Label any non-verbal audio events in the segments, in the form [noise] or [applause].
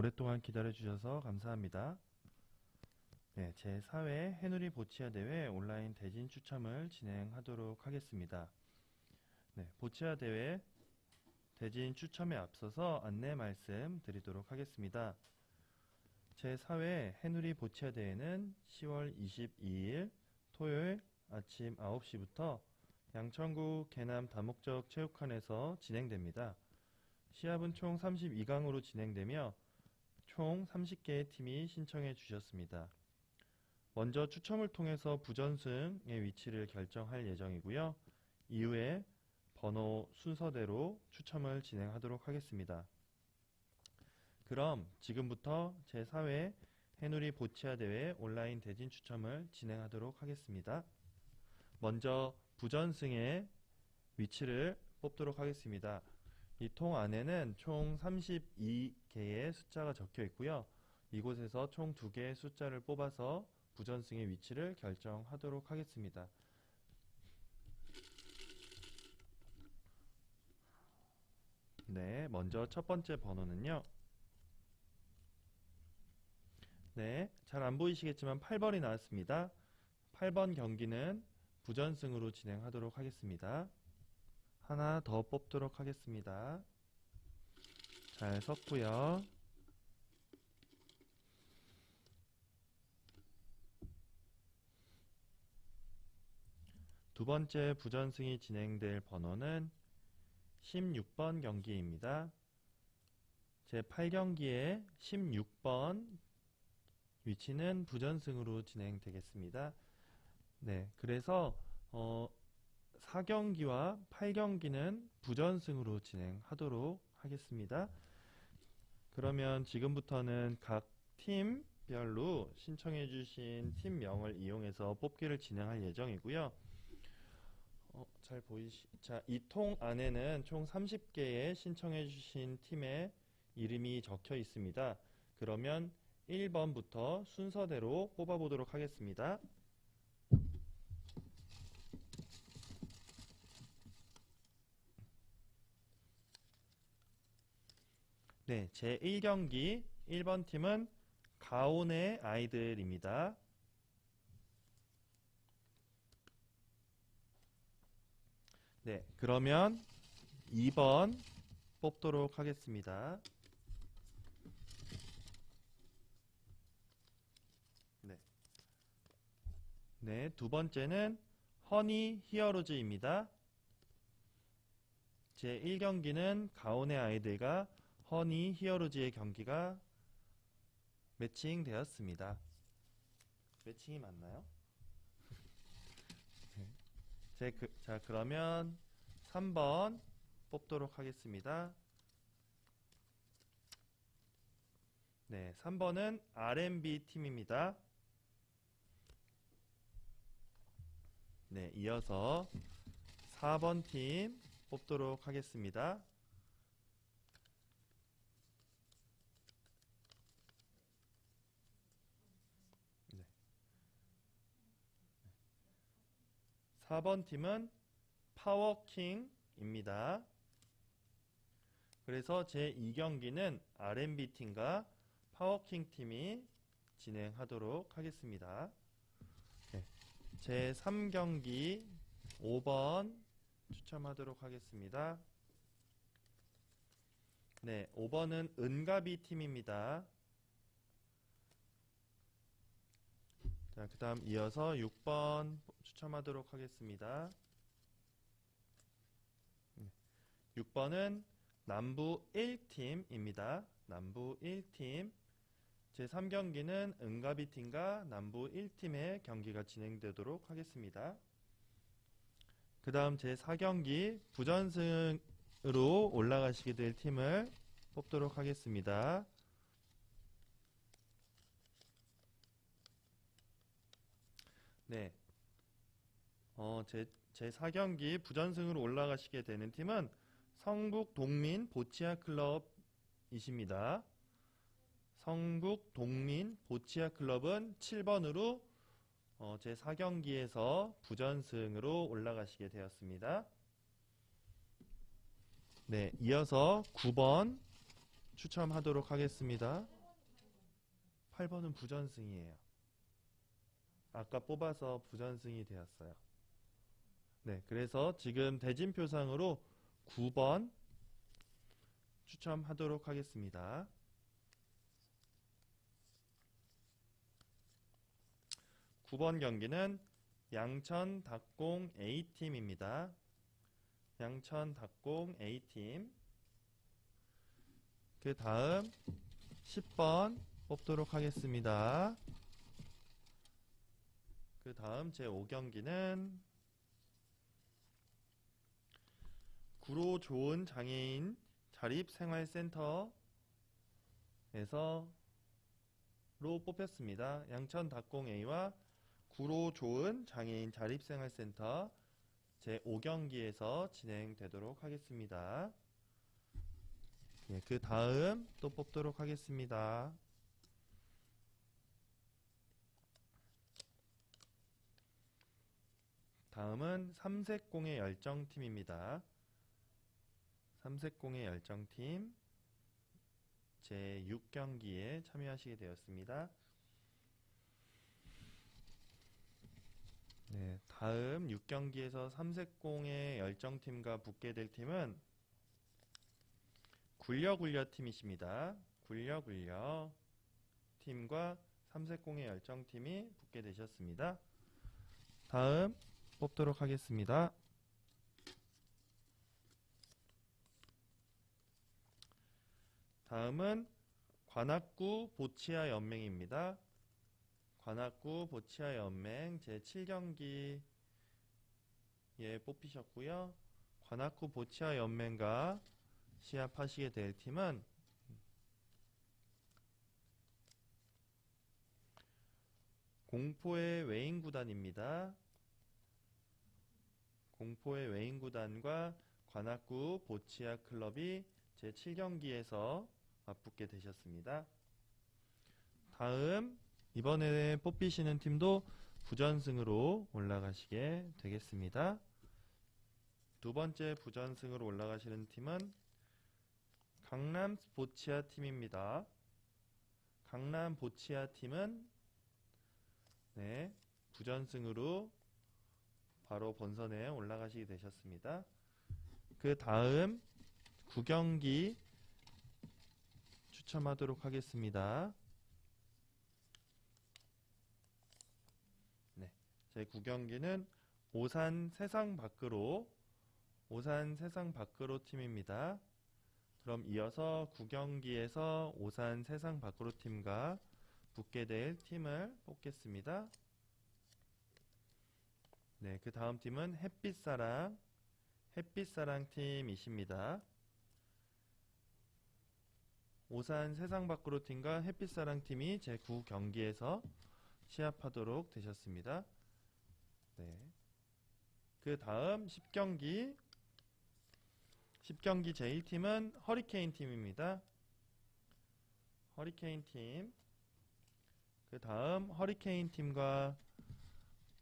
오랫동안 기다려주셔서 감사합니다. 네, 제4회 해누리 보치아 대회 온라인 대진 추첨을 진행하도록 하겠습니다. 네, 보치아 대회 대진 추첨에 앞서서 안내 말씀 드리도록 하겠습니다. 제4회 해누리 보치아 대회는 10월 22일 토요일 아침 9시부터 양천구 개남 다목적 체육관에서 진행됩니다. 시합은 총 32강으로 진행되며 총 30개의 팀이 신청해 주셨습니다. 먼저 추첨을 통해서 부전승의 위치를 결정할 예정이고요. 이후에 번호 순서대로 추첨을 진행하도록 하겠습니다. 그럼 지금부터 제4회 해누리 보치아 대회 온라인 대진 추첨을 진행하도록 하겠습니다. 먼저 부전승의 위치를 뽑도록 하겠습니다. 이 통 안에는 총 32개의 숫자가 적혀 있고요. 이곳에서 총 2개의 숫자를 뽑아서 부전승의 위치를 결정하도록 하겠습니다. 네, 먼저 첫 번째 번호는요. 네, 잘 안 보이시겠지만 8번이 나왔습니다. 8번 경기는 부전승으로 진행하도록 하겠습니다. 하나 더 뽑도록 하겠습니다. 잘 섰고요. 두 번째 부전승이 진행될 번호는 16번 경기입니다. 제 8경기의 16번 위치는 부전승으로 진행되겠습니다. 네, 그래서 어, 4경기와 8경기는 부전승으로 진행하도록 하겠습니다. 그러면 지금부터는 각 팀별로 신청해 주신 팀명을 이용해서 뽑기를 진행할 예정이고요. 어, 잘 보이시, 자, 이 통 안에는 총 30개의 신청해 주신 팀의 이름이 적혀 있습니다. 그러면 1번부터 순서대로 뽑아보도록 하겠습니다. 네, 제 1경기 1번 팀은 가온의 아이들입니다. 네, 그러면 2번 뽑도록 하겠습니다. 네. 네, 두 번째는 허니 히어로즈입니다. 제 1경기는 가온의 아이들과 허니 히어로즈의 경기가 매칭 되었습니다. 매칭이 맞나요? [laughs] 네. 제 그, 자, 그러면 3번 뽑도록 하겠습니다. 네, 3번은 R&B 팀입니다. 네, 이어서 4번 팀 뽑도록 하겠습니다. 4번 팀은 파워킹입니다. 그래서 제2경기는 R&B 팀과 파워킹 팀이 진행하도록 하겠습니다. 네. 제3경기 5번 추첨하도록 하겠습니다. 네, 5번은 은가비 팀입니다. 자, 그 다음 이어서 6번 추첨하도록 하겠습니다. 6번은 남부 1팀입니다. 남부 1팀. 제3경기는 은가비팀과 남부 1팀의 경기가 진행되도록 하겠습니다. 그 다음 제4경기 부전승으로 올라가시게 될 팀을 뽑도록 하겠습니다. 네. 어, 제, 제 4경기 부전승으로 올라가시게 되는 팀은 성북 동민 보치아 클럽이십니다. 성북 동민 보치아 클럽은 7번으로 어, 제 4경기에서 부전승으로 올라가시게 되었습니다. 네, 이어서 9번 추첨하도록 하겠습니다. 8번은 부전승이에요. 아까 뽑아서 부전승이 되었어요. 네, 그래서 지금 대진표상으로 9번 추첨하도록 하겠습니다. 9번 경기는 양천 닭공 A팀입니다. 양천 닭공 A팀. 그 다음 10번 뽑도록 하겠습니다. 그 다음 제 5경기는 구로 좋은 장애인 자립생활센터에서 로 뽑혔습니다. 양천 닭공 A와 구로 좋은 장애인 자립생활센터 제 5경기에서 진행되도록 하겠습니다. 예, 그 다음 또 뽑도록 하겠습니다. 다음은 삼색공의 열정팀입니다. 삼색공의 열정팀 제 6경기에 참여하시게 되었습니다. 네, 다음 6경기에서 삼색공의 열정팀과 붙게 될 팀은 굴려굴려 팀이십니다. 굴려굴려 팀과 삼색공의 열정팀이 붙게 되셨습니다. 다음 뽑도록 하겠습니다. 다음은 관악구 보치아 연맹입니다. 관악구 보치아 연맹 제7경기에 뽑히셨고요. 관악구 보치아 연맹과 시합하시게 될 팀은 공포의 외인 구단입니다. 공포의 외인 구단과 관악구 보치아 클럽이 제7경기에서 맞붙게 되셨습니다. 다음 이번에 뽑히시는 팀도 부전승으로 올라가시게 되겠습니다. 두 번째 부전승으로 올라가시는 팀은 강남 보치아 팀입니다. 강남 보치아 팀은 네, 부전승으로 바로 본선에 올라가시게 되셨습니다. 그 다음 9경기 추첨하도록 하겠습니다. 네, 제 9경기는 오산 세상 밖으로 오산 세상 밖으로 팀입니다. 그럼 이어서 9경기에서 오산 세상 밖으로 팀과 붙게 될 팀을 뽑겠습니다. 네, 그 다음 팀은 햇빛사랑 햇빛사랑 팀이십니다. 오산 세상 밖으로 팀과 햇빛사랑 팀이 제9 경기에서 시합하도록 되셨습니다. 네. 그 다음 10경기 10경기 제1팀은 허리케인 팀입니다. 허리케인 팀. 그 다음 허리케인 팀과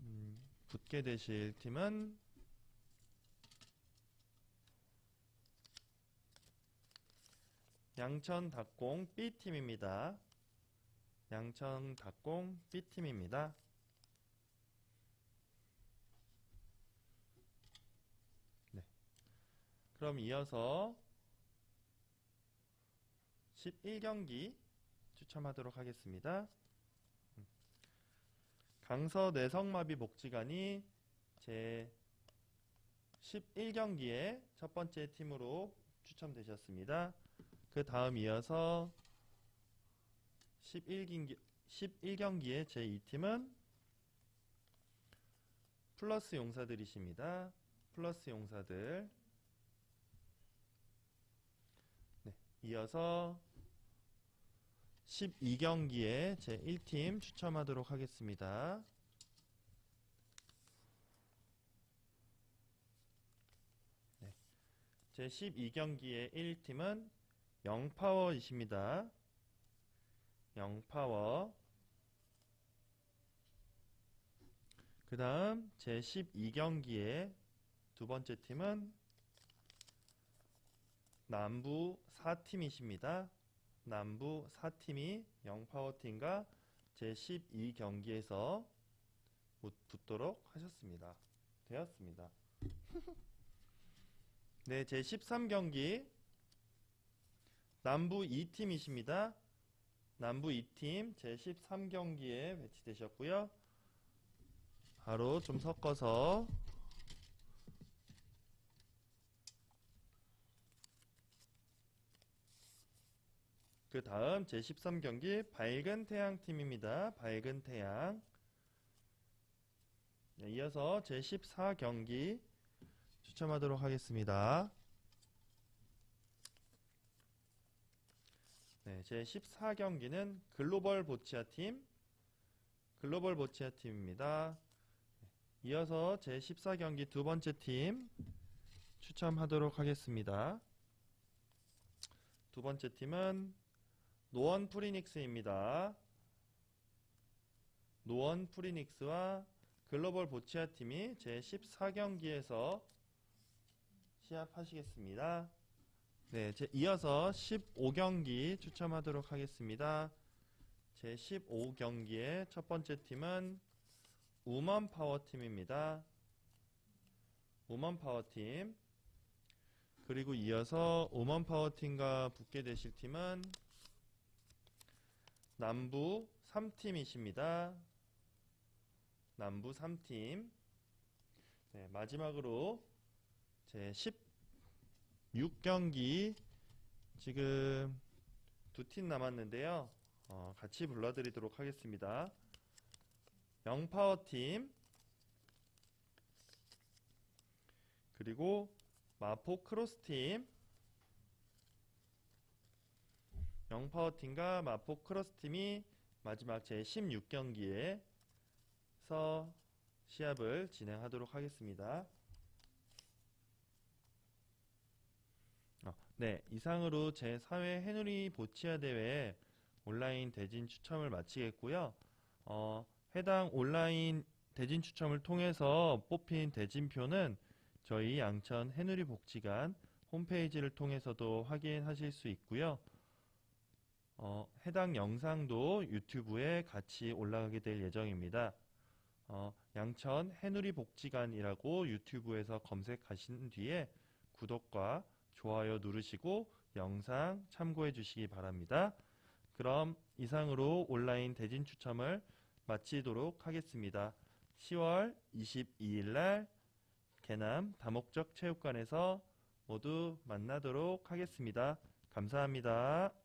음, 붙게 되실 팀은 양천 닭공 B팀입니다. 양천 닭공 B팀입니다. 네. 그럼 이어서 11경기 추첨하도록 하겠습니다. 음. 강서 내성마비 복지관이 제 11경기에 첫 번째 팀으로 추첨되셨습니다. 그 다음 이어서 11경기, 11경기의 제2팀은 플러스 용사들이십니다. 플러스 용사들. 네, 이어서 12경기의 제1팀 추첨하도록 하겠습니다. 네, 제12경기의 1팀은 영파워이십니다. 영파워. 그 다음 제12경기의 두 번째 팀은 남부 4팀이십니다. 남부 4팀이 영파워팀과 제12경기에서 붙도록 하셨습니다. 되었습니다. [laughs] 네, 제13경기 남부 2팀이십니다. 남부 2팀 제13경기에 배치되셨고요. 바로 좀 섞어서 그 다음 제13경기 밝은 태양 팀입니다. 밝은 태양. 네, 이어서 제14경기 추첨하도록 하겠습니다. 네, 제 14경기는 글로벌 보치아 팀, 글로벌 보치아 팀입니다. 네, 이어서 제 14경기 두 번째 팀 추첨하도록 하겠습니다. 두 번째 팀은 노원 프리닉스입니다. 노원 프리닉스와 글로벌 보치아 팀이 제 14경기에서 시합하시겠습니다. 네, 제 이어서 15경기 추첨하도록 하겠습니다. 제 15경기의 첫 번째 팀은 우먼 파워 팀입니다. 우먼 파워 팀. 그리고 이어서 우먼 파워 팀과 붙게 되실 팀은 남부 3팀이십니다. 남부 3팀. 네, 마지막으로 제 16경기 지금 두 팀 남았는데요. 어, 같이 불러드리도록 하겠습니다. 영파워 팀 그리고 마포 크로스 팀 영파워 팀과 마포 크로스 팀이 마지막 제 16경기에서 시합을 진행하도록 하겠습니다. 어, 네, 이상으로 제 4회 해누리 보치아 대회 온라인 대진 추첨을 마치겠고요. 어, 해당 온라인 대진 추첨을 통해서 뽑힌 대진표는 저희 양천 해누리 복지관 홈페이지를 통해서도 확인하실 수 있고요. 어, 해당 영상도 유튜브에 같이 올라가게 될 예정입니다. 어, 양천 해누리 복지관이라고 유튜브에서 검색하신 뒤에 구독과 좋아요 누르시고 영상 참고해 주시기 바랍니다. 그럼 이상으로 온라인 대진 추첨을 마치도록 하겠습니다. 10월 22일 날 개남 다목적 체육관에서 모두 만나도록 하겠습니다. 감사합니다.